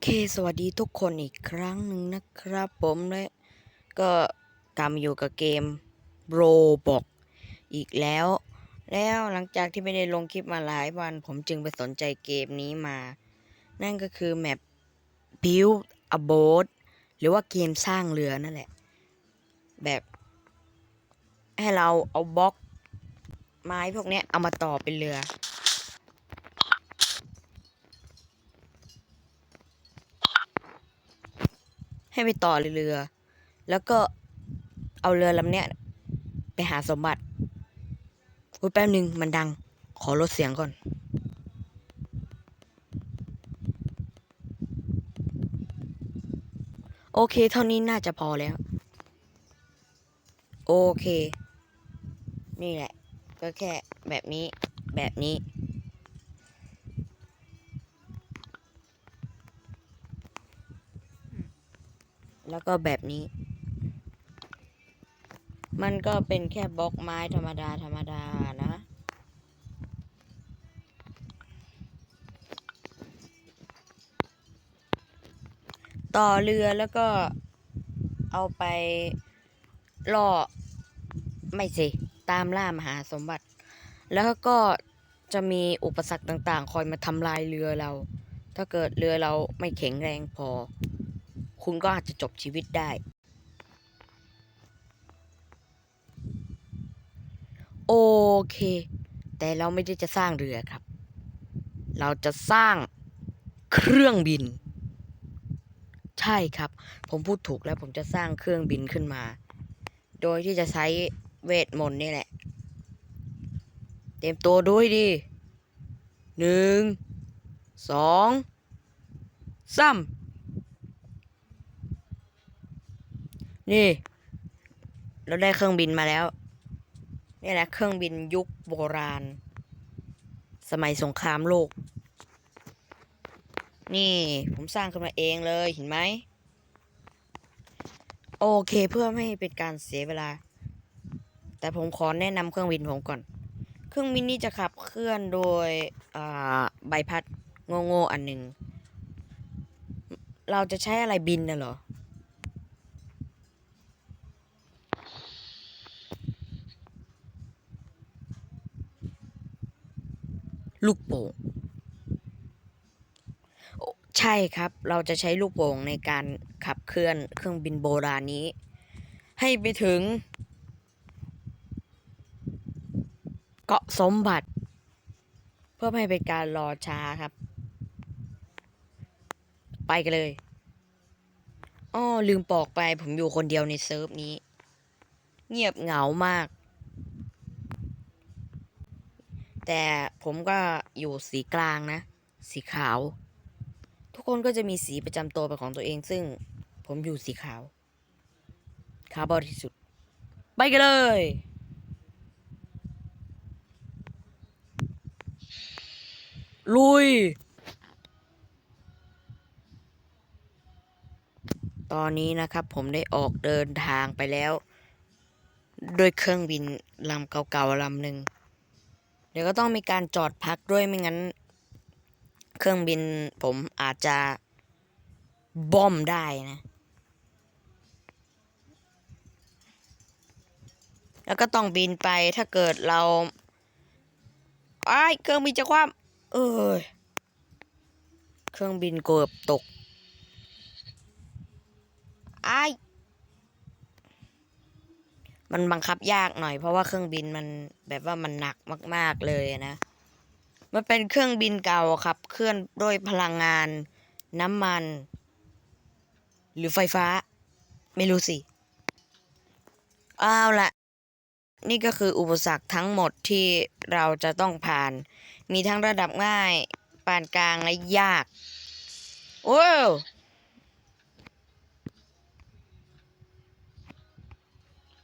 เค สวัสดีทุกคนอีกครั้งหนึ่งนะครับผมและก็กลับมาอยู่กับเกมโรบอกอีกแล้ว แล้วหลังจากที่ไม่ได้ลงคลิปมาหลายวัน ผมจึงไปสนใจเกมนี้มา นั่นก็คือแมป Build a boat หรือว่าเกมสร้างเรือนั่นแหละ แบบให้เราเอาบล็อกไม้พวกนี้เอามาต่อเป็นเรือ ให้ไปต่อเรือ แล้วก็เอาเรือลำเนี้ยไปหาสมบัติอุ้ยแป๊บหนึ่งมันดัง ขอลดเสียงก่อน โอเค เท่านี้น่าจะพอแล้ว โอเค นี่แหละ ก็แค่แบบนี้ แบบนี้ แล้วก็แบบนี้ มันก็เป็นแค่บล็อกไม้ธรรมดาธรรมดานะ ต่อเรือแล้วก็เอาไปล่อ ไม่สิ ตามล่ามหาสมบัติ แล้วก็จะมีอุปสรรคต่างๆ คอยมาทำลายเรือเรา ถ้าเกิดเรือเราไม่แข็งแรงพอ คุณก็อาจจะจบชีวิตได้ โอเค แต่เราไม่ได้จะสร้างเรือครับ เราจะสร้างเครื่องบิน ใช่ครับ ผมพูดถูกแล้วผมจะสร้างเครื่องบินขึ้นมา โดยที่จะใช้เวทมนต์นี่แหละ เตรียมตัวด้วยดิหนึ่งสองสาม นี่ เราได้เครื่องบินมาแล้ว นี่แหละเครื่องบินยุคโบราณ สมัยสงครามโลก นี่ผมสร้างขึ้นมาเองเลยเห็นไหม โอเคเพื่อไม่ให้เป็นการเสียเวลา แต่ผมขอแนะนำเครื่องบินผมก่อน เครื่องบินนี้จะขับเคลื่อนโดยใบพัดโง่ๆอันหนึ่งเราจะใช้อะไรบินน่ะเหรอ ลูกโป่งใช่ครับ เราจะใช้ลูกโป่งในการขับเคลื่อนเครื่องบินโบราณนี้ ให้ไปถึง เกาะสมบัติ เพื่อให้เป็นการรอช้าครับ ไปกันเลยอ้อลืมบอกไปผมอยู่คนเดียวในเซิร์ฟนี้ เงียบเหงามาก แต่ผมก็อยู่สีกลางนะ สีขาว ทุกคนก็จะมีสีประจำตัวเป็นของตัวเอง ซึ่งผมอยู่สีขาว ขาวบริสุทธิ์ไปกันเลย ลุย ตอนนี้นะครับผมได้ออกเดินทางไปแล้วด้วยเครื่องบินลำเก่าๆลำหนึ่ง เดี๋ยวก็ต้องมีการจอดพักด้วยไม่งั้น เครื่องบินผมอาจจะบอมได้นะ แล้วก็ต้องบินไปถ้าเกิดเราไอ้เครื่องบินจะคว่ำเอ้ยเครื่องบินเกือบตกไอ้าย มันบังคับยากหน่อยเพราะว่าเครื่องบินมันแบบว่ามันหนักมาก ๆเลยนะ มันเป็นเครื่องบินเก่าครับ เคลื่อนด้วยพลังงาน น้ำมัน หรือไฟฟ้า ไม่รู้สิเอาละนี่ก็คืออุปสรรคทั้งหมดที่เราจะต้องผ่าน มีทั้งระดับง่าย ปานกลางและยากว้า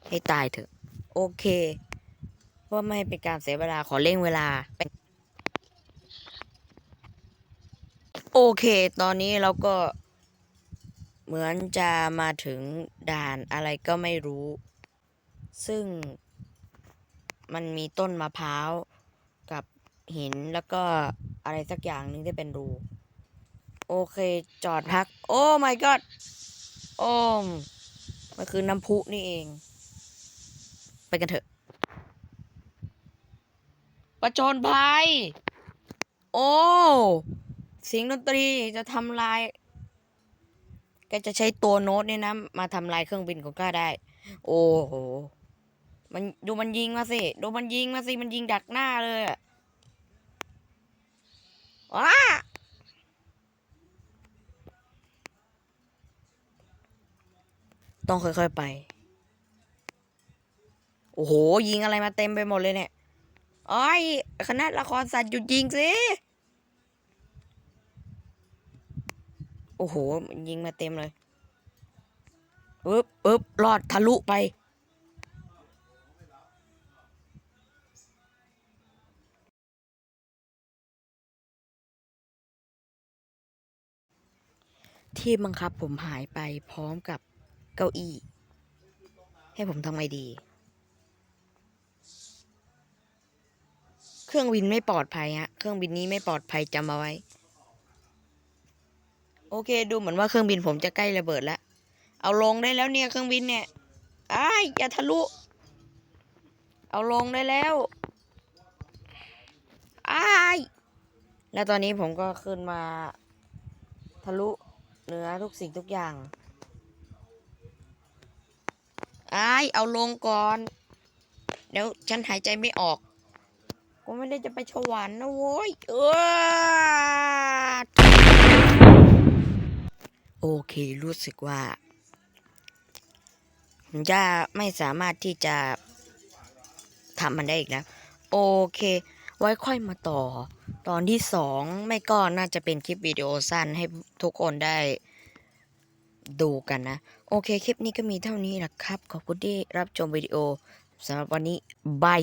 ให้ตายเถอะ โอเค เพื่อไม่เป็นการเสียเวลาขอเร่งเวลา โอเค ตอนนี้เราก็เหมือนจะมาถึงด่านอะไรก็ไม่รู้ ซึ่งมันมีต้นมะพร้าวกับหินแล้วก็อะไรสักอย่างหนึงที่เป็นรู โอเคจอดพัก โอ้ my god โอ้มมันคือน้ำพุนี่เอง ไปกันเถอะ ประจนภัย โอ้เสียงดนตรีจะทำลายแกจะใช้ตัวโน้ตเนี่ยนะ มาทำลายเครื่องบินของข้าได้ โอ้โห มันดูมันยิงมาสิ ดูมันยิงมาสิ มันยิงดักหน้าเลยอะว้าต้องค่อยๆไป โอ้โห ยิงอะไรมาเต็มไปหมดเลยเนี่ยโอ้ยคณะละครสัตว์หยุดยิงสิ โอ้โห ยิงมาเต็มเลยปึ๊บปึ๊บรอดทะลุไป ที่บังคับผมหายไปพร้อมกับเก้าอี้ ให้ผมทำไงดี เครื่องบินไม่ปลอดภัยฮะ เครื่องบินนี้ไม่ปลอดภัยจำเอาไว้ โอเค ดูเหมือนว่าเครื่องบินผมจะใกล้ระเบิดแล้ว เอาลงได้แล้วเนี่ยเครื่องบินเนี่ยอ้ายอย่าทะลุ เอาลงได้แล้วอ้ายแล้วตอนนี้ผมก็ขึ้นมาทะลุเหนือทุกสิ่งทุกอย่างอ้ายเอาลงก่อน เดี๋ยวฉันหายใจไม่ออก กูไม่ได้จะไปสวรรค์นะโว้ยเออโอเครู้สึกว่าผมจะไม่สามารถที่จะทำมันได้อีกแล้ว โอเค ไว้ค่อยมาต่อ ตอนที่สองไม่ก็น่าจะเป็นคลิปวิดีโอสั้นให้ทุกคนได้ดูกันนะ โอเค คลิปนี้ก็มีเท่านี้นะครับ ขอบคุณที่รับชมวิดีโอสำหรับวันนี้บาย